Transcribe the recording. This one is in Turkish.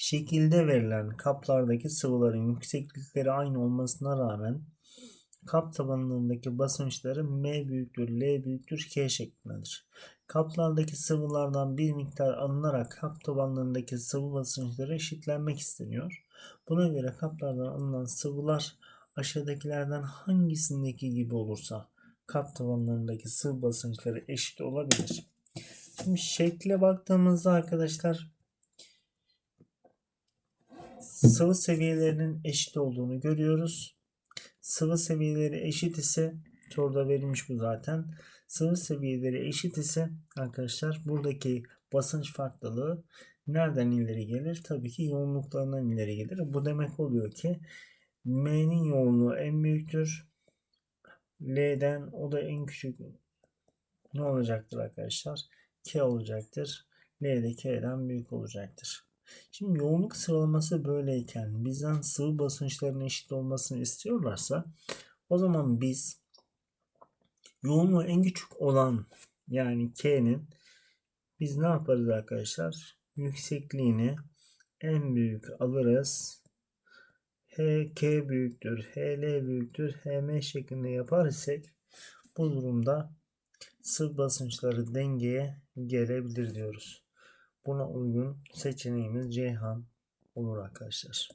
Şekilde verilen kaplardaki sıvıların yükseklikleri aynı olmasına rağmen kap tabanlarındaki basınçları M büyüktür, L büyüktür, K şeklindedir. Kaplardaki sıvılardan bir miktar alınarak kap tabanlarındaki sıvı basınçları eşitlenmek isteniyor. Buna göre kaplardan alınan sıvılar aşağıdakilerden hangisindeki gibi olursa kap tabanlarındaki sıvı basınçları eşit olabilir. Şimdi şekle baktığımızda arkadaşlar sıvı seviyelerinin eşit olduğunu görüyoruz. Sıvı seviyeleri eşit ise soruda verilmiş bu zaten. Sıvı seviyeleri eşit ise arkadaşlar buradaki basınç farklılığı nereden ileri gelir? Tabii ki yoğunluklarından ileri gelir. Bu demek oluyor ki M'nin yoğunluğu en büyüktür. L'den o da en küçük ne olacaktır arkadaşlar? K olacaktır. L de K'den büyük olacaktır. Şimdi yoğunluk sıralaması böyleyken bizden sıvı basınçlarının eşit olmasını istiyorlarsa o zaman biz yoğunluğu en küçük olan yani K'nin biz ne yaparız arkadaşlar? Yüksekliğini en büyük alırız. HK büyüktür, HL büyüktür, HM şeklinde yapar isek bu durumda sıvı basınçları dengeye gelebilir diyoruz. Buna uygun seçeneğimiz Ceyhan olur arkadaşlar.